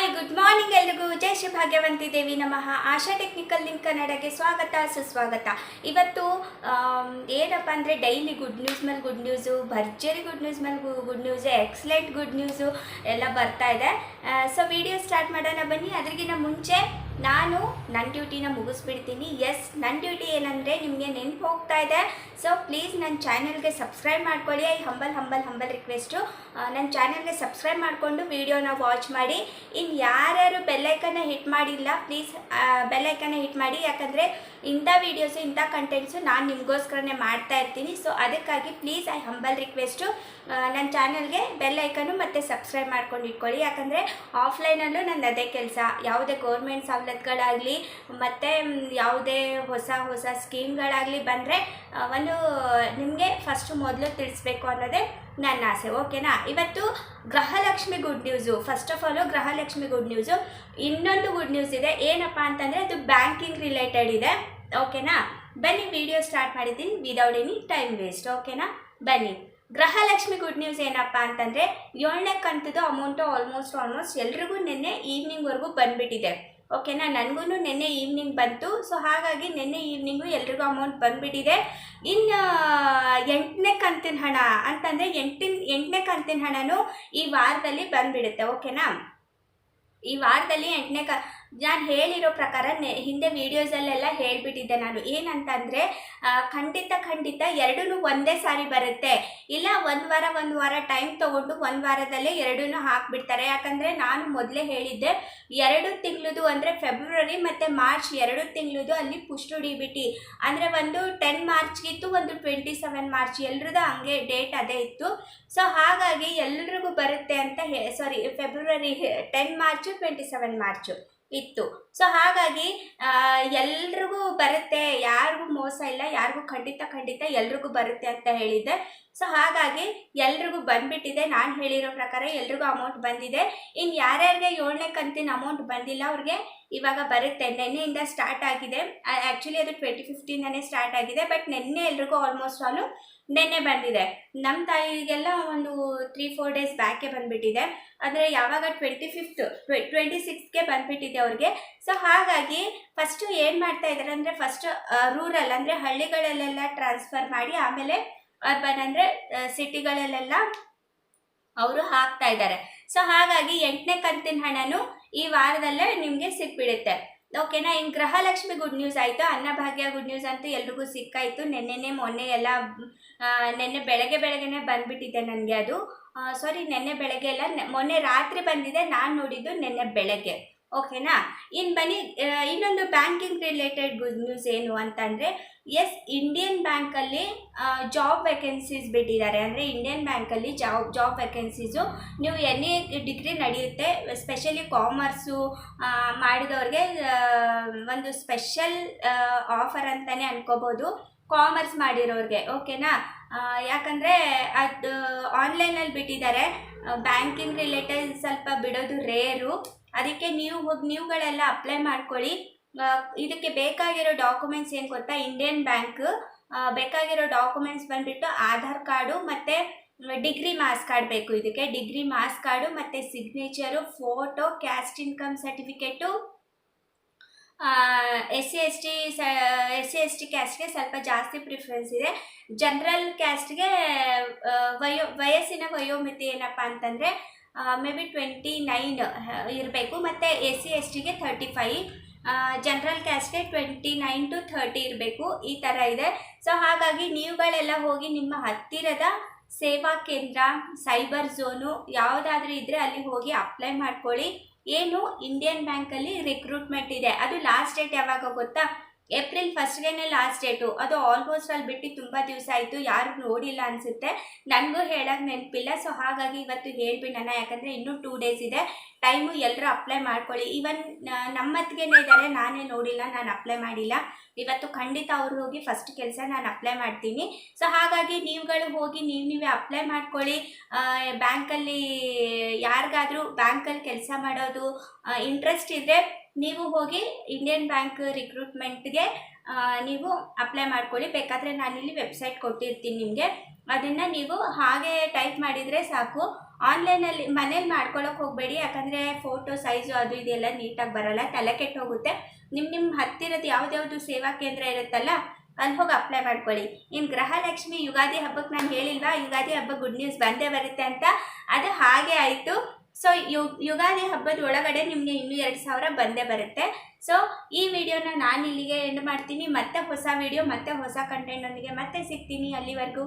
Hi, good morning ಎಲ್ರಿಗೂ. ಜೈ ಶ್ರೀ ಭಾಗ್ಯವಂತಿ ದೇವಿ ನಮಃ. ಆಶಾ technical link ಕನ್ನಡಕ್ಕೆ ಸ್ವಾಗತ, ಸುಸ್ವಾಗತ. ಇವತ್ತು ಏನಪ್ಪ ಅಂದರೆ ಡೈಲಿ ಗುಡ್ ನ್ಯೂಸ್ ಮೇಲೆ ಗುಡ್ ನ್ಯೂಸು, ಭರ್ಜರಿ ಗುಡ್ ನ್ಯೂಸ್ ಮೇಲೆ good news, excellent good news ಎಲ್ಲ ಬರ್ತಾ ಇದೆ. ಸೊ, ವಿಡಿಯೋ ಸ್ಟಾರ್ಟ್ ಮಾಡೋಣ ಬನ್ನಿ. ಅದ್ರಿಗಿಂತ ಮುಂಚೆ ನಾನು ನನ್ನ ಡ್ಯೂಟಿನ ಮುಗಿಸ್ಬಿಡ್ತೀನಿ. ಎಸ್ ನನ್ನ ಡ್ಯೂಟಿ ಏನಂದರೆ ನಿಮಗೆ ನೆನಪು ಹೋಗ್ತಾ ಇದೆ. ಸೊ ಪ್ಲೀಸ್ ನನ್ನ ಚಾನಲ್ಗೆ ಸಬ್ಸ್ಕ್ರೈಬ್ ಮಾಡ್ಕೊಳ್ಳಿ. I humble humble humble request ನನ್ನ ಚಾನಲ್ಗೆ ಸಬ್ಸ್ಕ್ರೈಬ್ ಮಾಡಿಕೊಂಡು ವೀಡಿಯೋನ ವಾಚ್ ಮಾಡಿ. ಇನ್ನು ಯಾರ್ಯಾರು ಬೆಲ್ಲೈಕನ್ನ ಹಿಟ್ ಮಾಡಿಲ್ಲ ಪ್ಲೀಸ್ ಬೆಲ್ಲೈಕನ್ನ ಹಿಟ್ ಮಾಡಿ. ಯಾಕಂದರೆ ಇಂಥ ವೀಡಿಯೋಸು ಇಂಥ ಕಂಟೆಂಟ್ಸು ನಾನು ನಿಮಗೋಸ್ಕರನೇ ಮಾಡ್ತಾ ಇರ್ತೀನಿ. ಸೊ ಅದಕ್ಕಾಗಿ ಪ್ಲೀಸ್ ಐ ಹಂಬಲ್ ರಿಕ್ವೆಸ್ಟು ನನ್ನ ಚಾನಲ್ಗೆ ಬೆಲ್ಲೈಕನ್ನು ಮತ್ತು ಸಬ್ಸ್ಕ್ರೈಬ್ ಮಾಡ್ಕೊಂಡು ಇಟ್ಕೊಳ್ಳಿ. ಯಾಕಂದರೆ ಆಫ್ಲೈನಲ್ಲೂ ನನ್ನ ಅದೇ ಕೆಲಸ. ಯಾವುದೇ ಗೌರ್ಮೆಂಟ್ ಸವಲತ್ತುಗಳಾಗಲಿ, ಮತ್ತು ಯಾವುದೇ ಹೊಸ ಹೊಸ ಸ್ಕೀಮ್ಗಳಾಗಲಿ ಬಂದರೆ ಒಂದು ನಿಮಗೆ ಫಸ್ಟು ಮೊದಲು ತಿಳಿಸ್ಬೇಕು ಅನ್ನೋದೇ ನನ್ನ ಆಸೆ. ಓಕೆನಾ ಇವತ್ತು Gruhalakshmi good news first of all Gruhalakshmi good news ಇನ್ನೊಂದು ಗುಡ್ ನ್ಯೂಸ್ ಇದೆ. ಏನಪ್ಪ ಅಂತಂದರೆ ಅದು ಬ್ಯಾಂಕಿಂಗ್ ರಿಲೇಟೆಡ್ ಇದೆ. ಓಕೆನಾ ಬನ್ನಿ ವಿಡಿಯೋ ಸ್ಟಾರ್ಟ್ ಮಾಡಿದ್ದೀನಿ. ವಿದೌಟ್ ಎನಿ ಟೈಮ್ ವೇಸ್ಟ್ ಓಕೆನಾ ಬನ್ನಿ. ಗೃಹಲಕ್ಷ್ಮಿ ಗುಡ್ ನ್ಯೂಸ್ ಏನಪ್ಪ ಅಂತಂದರೆ ಏಳನೇ ಕಂತದ್ದು ಅಮೌಂಟು ಆಲ್ಮೋಸ್ಟ್ ಆಲ್ಮೋಸ್ಟ್ ಎಲ್ರಿಗೂ ನಿನ್ನೆ ಈವ್ನಿಂಗ್ವರೆಗೂ ಬಂದುಬಿಟ್ಟಿದೆ. ಓಕೆನಾ? ನನಗೂ ನಿನ್ನೆ ಈವ್ನಿಂಗ್ ಬಂತು. ಸೊ ಹಾಗಾಗಿ ನಿನ್ನೆ ಈವ್ನಿಂಗು ಎಲ್ರಿಗೂ ಅಮೌಂಟ್ ಬಂದುಬಿಟ್ಟಿದೆ. ಇನ್ನು, ಎಂಟನೇ ಕಂತಿನ ಹಣ ಅಂತಂದರೆ ಎಂಟಿನ, ಎಂಟನೇ ಕಂತಿನ ಹಣನೂ ಈ ವಾರದಲ್ಲಿ ಬಂದುಬಿಡುತ್ತೆ. ಓಕೆನಾ? ಈ ವಾರದಲ್ಲಿ ಎಂಟನೇ ಕ ನಾನು ಹೇಳಿರೋ ಪ್ರಕಾರ ನೆ, ಹಿಂದೆ ವೀಡಿಯೋಸಲ್ಲೆಲ್ಲ ಹೇಳಿಬಿಟ್ಟಿದ್ದೆ ನಾನು. ಏನಂತಂದರೆ ಖಂಡಿತ ಖಂಡಿತ ಎರಡೂ ಒಂದೇ ಸಾರಿ ಬರುತ್ತೆ. ಇಲ್ಲ, ಒಂದು ವಾರ ಒಂದು ವಾರ ಟೈಮ್ ತೊಗೊಂಡು ಒಂದು ವಾರದಲ್ಲೇ ಎರಡೂ ಹಾಕಿಬಿಡ್ತಾರೆ. ಯಾಕಂದರೆ ನಾನು ಮೊದಲೇ ಹೇಳಿದ್ದೆ, ಎರಡು ತಿಂಗಳದು ಅಂದರೆ ಫೆಬ್ರವರಿ ಮತ್ತು ಮಾರ್ಚ್ ಎರಡು ತಿಂಗಳದು ಅಲ್ಲಿ ಪುಷ್ಟು ಡಿ ಬಿ ಟಿ ಅಂದರೆ ಒಂದು ಟೆನ್ ಮಾರ್ಚ್ಗಿತ್ತು, ಒಂದು ಟ್ವೆಂಟಿ ಸೆವೆನ್ ಮಾರ್ಚ್. ಎಲ್ರದ್ದು ಹಂಗೆ ಡೇಟ್ ಅದೇ ಇತ್ತು. ಸೊ, ಹಾಗಾಗಿ ಎಲ್ರಿಗೂ ಬರುತ್ತೆ ಅಂತ sorry, February ten March, twenty seven March. ಇತ್ತು. ಸೊ ಹಾಗಾಗಿ ಎಲ್ರಿಗೂ ಬರುತ್ತೆ, ಯಾರಿಗೂ ಮೋಸ ಇಲ್ಲ, ಯಾರಿಗೂ ಖಂಡಿತ ಖಂಡಿತ ಎಲ್ರಿಗೂ ಬರುತ್ತೆ ಅಂತ ಹೇಳಿದ್ದೆ. ಸೊ ಹಾಗಾಗಿ ಎಲ್ರಿಗೂ ಬಂದ್ಬಿಟ್ಟಿದೆ. ನಾನು ಹೇಳಿರೋ ಪ್ರಕಾರ ಎಲ್ರಿಗೂ ಅಮೌಂಟ್ ಬಂದಿದೆ. ಇನ್ನು ಯಾರ್ಯಾರಿಗೆ ಏಳನೇ ಕಂತಿನ ಅಮೌಂಟ್ ಬಂದಿಲ್ಲ, ಅವ್ರಿಗೆ ಇವಾಗ ಬರುತ್ತೆ. ನಿನ್ನೆಯಿಂದ ಸ್ಟಾರ್ಟ್ ಆಗಿದೆ. ಆ್ಯಕ್ಚುಲಿ ಅದು ಟ್ವೆಂಟಿ ಫಿಫ್ಟೀನೇ ಸ್ಟಾರ್ಟ್ ಆಗಿದೆ ಬಟ್ ನಿನ್ನೆ ಎಲ್ರಿಗೂ ಆಲ್ಮೋಸ್ಟ್ ಆಲು ನಿನ್ನೆ ಬಂದಿದೆ. ನಮ್ಮ ತಾಯಿಗೆಲ್ಲ ಒಂದು ತ್ರೀ ಫೋರ್ ಡೇಸ್ ಬ್ಯಾಕೆ ಬಂದುಬಿಟ್ಟಿದೆ. ಅಂದರೆ ಯಾವಾಗ ಟ್ವೆಂಟಿ ಫಿಫ್ತ್ ಟ್ವೆಂಟಿ ಸಿಕ್ಸ್ಗೆ ಬಂದುಬಿಟ್ಟಿದೆ ಅವ್ರಿಗೆ. ಸೊ ಹಾಗಾಗಿ ಫಸ್ಟು ಏನು ಮಾಡ್ತಾ ಇದ್ದಾರೆ ಅಂದರೆ ಫಸ್ಟ್ ರೂರಲ್ ಅಂದರೆ ಹಳ್ಳಿಗಳಲ್ಲೆಲ್ಲ ಟ್ರಾನ್ಸ್ಫರ್ ಮಾಡಿ ಆಮೇಲೆ ಅರ್ಬನ್ ಅಂದರೆ ಸಿಟಿಗಳಲ್ಲೆಲ್ಲ ಅವರು ಹಾಕ್ತಾ ಇದ್ದಾರೆ. ಸೊ ಹಾಗಾಗಿ ಎಂಟನೇ ಕಂತಿನ ಹಣನು ಈ ವಾರದಲ್ಲೇ ನಿಮಗೆ ಸಿಕ್ಬಿಡುತ್ತೆ. ಓಕೆನಾ ಇನ್ನು ಗೃಹಲಕ್ಷ್ಮಿ ಗುಡ್ ನ್ಯೂಸ್ ಆಯಿತು, ಅನ್ನಭಾಗ್ಯ ಗುಡ್ ನ್ಯೂಸ್ ಅಂತೂ ಎಲ್ರಿಗೂ ಸಿಕ್ಕಾಯಿತು. ನೆನ್ನೆನೆ, ಮೊನ್ನೆ ಎಲ್ಲ ನೆನ್ನೆ ಬೆಳಗ್ಗೆ ಬೆಳಗ್ಗೆನೆ ಬಂದುಬಿಟ್ಟಿದೆ ನನಗೆ ಅದು. ಸಾರಿ ನೆನ್ನೆ ಬೆಳಗ್ಗೆ ಎಲ್ಲ ಮೊನ್ನೆ ರಾತ್ರಿ ಬಂದಿದೆ, ನಾನು ನೋಡಿದ್ದು ನೆನ್ನೆ ಬೆಳಗ್ಗೆ. ಓಕೆನಾ? ಇನ್ನು ಬನ್ನಿ ಇನ್ನೊಂದು ಬ್ಯಾಂಕಿಂಗ್ ರಿಲೇಟೆಡ್ ಗುಡ್ ನ್ಯೂಸ್ ಏನು ಅಂತಂದರೆ ಎಸ್ ಇಂಡಿಯನ್ ಬ್ಯಾಂಕಲ್ಲಿ ಜಾಬ್ ವೇಕೆನ್ಸೀಸ್ ಬಿಟ್ಟಿದ್ದಾರೆ. ಅಂದರೆ ಇಂಡಿಯನ್ ಬ್ಯಾಂಕಲ್ಲಿ ಜಾಬ್ ಜಾಬ್ ವೇಕೆನ್ಸೀಸು ನೀವು ಎನಿ ಡಿಗ್ರಿ ನಡೆಯುತ್ತೆ. ಸ್ಪೆಷಲಿ ಕಾಮರ್ಸು ಮಾಡಿದವ್ರಿಗೆ ಒಂದು ಸ್ಪೆಷಲ್ ಆಫರ್ ಅಂತಲೇ ಅನ್ಕೋಬೋದು. ಕಾಮರ್ಸ್ ಮಾಡಿರೋರಿಗೆ, ಓಕೆನಾ? ಯಾಕಂದರೆ ಅದು ಆನ್ಲೈನಲ್ಲಿ ಬಿಟ್ಟಿದ್ದಾರೆ. ಬ್ಯಾಂಕಿಂಗ್ ರಿಲೇಟೆಡ್ ಸ್ವಲ್ಪ ಬಿಡೋದು ರೇರು ಅದಕ್ಕೆ ನೀವು ಹೋಗಿ, ನೀವುಗಳೆಲ್ಲ ಅಪ್ಲೈ ಮಾಡ್ಕೊಳ್ಳಿ. ಇದಕ್ಕೆ ಬೇಕಾಗಿರೋ ಡಾಕ್ಯುಮೆಂಟ್ಸ್ ಏನು ಗೊತ್ತಾ? ಇಂಡಿಯನ್ ಬ್ಯಾಂಕ್ ಬೇಕಾಗಿರೋ ಡಾಕ್ಯುಮೆಂಟ್ಸ್ ಬಂದುಬಿಟ್ಟು ಆಧಾರ್ ಕಾರ್ಡು ಮತ್ತು ಡಿಗ್ರಿ ಮಾರ್ಕ್ಸ್ ಕಾರ್ಡ್ ಬೇಕು ಇದಕ್ಕೆ. ಡಿಗ್ರಿ ಮಾರ್ಕ್ಸ್ ಕಾರ್ಡು ಮತ್ತು signature photo caste income certificate S C S T ಸ ಎಸ್ ಸಿ ಎಸ್ ಟಿ ಕ್ಯಾಸ್ಟ್ಗೆ ಸ್ವಲ್ಪ ಜಾಸ್ತಿ ಪ್ರಿಫರೆನ್ಸ್ ಇದೆ. ಜನರಲ್ ಕ್ಯಾಸ್ಟ್ಗೆ ವಯೋ, ವಯಸ್ಸಿನ ವಯೋಮಿತಿ ಏನಪ್ಪ ಅಂತಂದರೆ ಮೇ ಬಿ ಟ್ವೆಂಟಿ ನೈನ್ ಇರಬೇಕು. ಮತ್ತು ಎ ಸಿ ಎಸ್ ಟಿಗೆ ಥರ್ಟಿ ಫೈ ಜನರಲ್ ಕ್ಯಾಸ್ಟ್ಗೆ ಟ್ವೆಂಟಿ ನೈನ್ ಟು ಥರ್ಟಿ ಇರಬೇಕು. ಈ ಥರ ಇದೆ. ಸೊ ಹಾಗಾಗಿ ನೀವುಗಳೆಲ್ಲ ಹೋಗಿ ನಿಮ್ಮ ಹತ್ತಿರದ ಸೇವಾ ಕೇಂದ್ರ ಸೈಬರ್ ಝೋನು ಯಾವುದಾದ್ರೂ ಇದ್ದರೆ ಅಲ್ಲಿ ಹೋಗಿ ಅಪ್ಲೈ ಮಾಡ್ಕೊಳ್ಳಿ. ಏನು ಇಂಡಿಯನ್ ಬ್ಯಾಂಕಲ್ಲಿ ರಿಕ್ರೂಟ್ಮೆಂಟ್ ಇದೆ. ಅದು ಲಾಸ್ಟ್ ಡೇಟ್ ಯಾವಾಗ ಗೊತ್ತಾ? ಏಪ್ರಿಲ್ ಫಸ್ಟ್ಗೆ ಲಾಸ್ಟ್ ಡೇಟು ಅದು ಆಲ್ಮೋಸ್ಟ್ ಅಲ್ಲಿ ಬಿಟ್ಟು ತುಂಬ ದಿವಸ ಆಯಿತು. ಯಾರು ನೋಡಿಲ್ಲ ಅನಿಸುತ್ತೆ. ನನಗೂ ಹೇಳೋಕ್ಕೆ ನೆನಪಿಲ್ಲ. ಸೊ ಹಾಗಾಗಿ ಇವತ್ತು ಹೇಳ್ಬಿಡೋಣ ಯಾಕಂದರೆ ಇನ್ನೂ ಟೂ ಡೇಸ್ ಇದೆ. ಟೈಮು ಎಲ್ಲರೂ ಅಪ್ಲೈ ಮಾಡ್ಕೊಳ್ಳಿ. ಈವನ್ ನಮ್ಮತ್ತಿಗೆನೇ ಇದ್ದಾರೆ ನಾನೇ ನೋಡಿಲ್ಲ. ನಾನು ಅಪ್ಲೈ ಮಾಡಿಲ್ಲ. ಇವತ್ತು ಖಂಡಿತ ಅವ್ರು ಹೋಗಿ ಫಸ್ಟ್ ಕೆಲಸ ನಾನು ಅಪ್ಲೈ ಮಾಡ್ತೀನಿ. ಸೊ ಹಾಗಾಗಿ ನೀವುಗಳು ಹೋಗಿ ನೀವು ನೀವೇ ಅಪ್ಲೈ ಮಾಡ್ಕೊಳ್ಳಿ. ಬ್ಯಾಂಕಲ್ಲಿ ಯಾರಿಗಾದರೂ ಬ್ಯಾಂಕಲ್ಲಿ ಕೆಲಸ ಮಾಡೋದು ಇಂಟ್ರೆಸ್ಟ್ ಇದ್ದರೆ ನೀವು ಹೋಗಿ ಇಂಡಿಯನ್ ಬ್ಯಾಂಕ್ ರಿಕ್ರೂಟ್ಮೆಂಟ್ಗೆ ನೀವು ಅಪ್ಲೈ ಮಾಡ್ಕೊಳ್ಳಿ. ಬೇಕಾದರೆ ನಾನಿಲ್ಲಿ ವೆಬ್ಸೈಟ್ ಕೊಟ್ಟಿರ್ತೀನಿ ನಿಮಗೆ. ಅದನ್ನು ನೀವು ಹಾಗೆ ಟೈಪ್ ಮಾಡಿದರೆ ಸಾಕು. ಆನ್ಲೈನಲ್ಲಿ ಮನೇಲಿ ಮಾಡ್ಕೊಳ್ಳೋಕೆ ಹೋಗಬೇಡಿ. ಯಾಕಂದರೆ ಫೋಟೋ ಸೈಜು ಅದು ಇದೆಲ್ಲ ನೀಟಾಗಿ ಬರೋಲ್ಲ. ತಲೆ ಕೆಟ್ಟು ಹೋಗುತ್ತೆ. ನಿಮ್ಮ ನಿಮ್ಮ ಹತ್ತಿರದ ಯಾವುದ್ಯಾವ್ದು ಸೇವಾ ಕೇಂದ್ರ ಇರುತ್ತಲ್ಲ ಅಲ್ಲಿ ಹೋಗಿ ಅಪ್ಲೈ ಮಾಡ್ಕೊಳ್ಳಿ. ಇನ್ನು ಗೃಹಲಕ್ಷ್ಮಿ ಯುಗಾದಿ ಹಬ್ಬಕ್ಕೆ ನಾನು ಹೇಳಿಲ್ವಾ? ಯುಗಾದಿ ಹಬ್ಬ ಗುಡ್ ನ್ಯೂಸ್ ಬಂದೇ ಬರುತ್ತೆ ಅಂತ. ಅದು ಹಾಗೆ ಆಯಿತು. ಸೊ ಯು, ಯುಗಾದಿ ಹಬ್ಬದ ಒಳಗಡೆ ನಿಮಗೆ ಇನ್ನೂ ಎರಡು ಸಾವಿರ ಬಂದೇ ಬರುತ್ತೆ. ಸೊ ಈ ವಿಡಿಯೋನ ನಾನು ಇಲ್ಲಿಗೆ ಎಂಡ್ ಮಾಡ್ತೀನಿ. ಮತ್ತೆ ಹೊಸ ವಿಡಿಯೋ, ಮತ್ತೆ ಹೊಸ ಕಂಟೆಂಟೊಂದಿಗೆ ಮತ್ತೆ ಸಿಗ್ತೀನಿ ಅಲ್ಲಿವರೆಗೂ.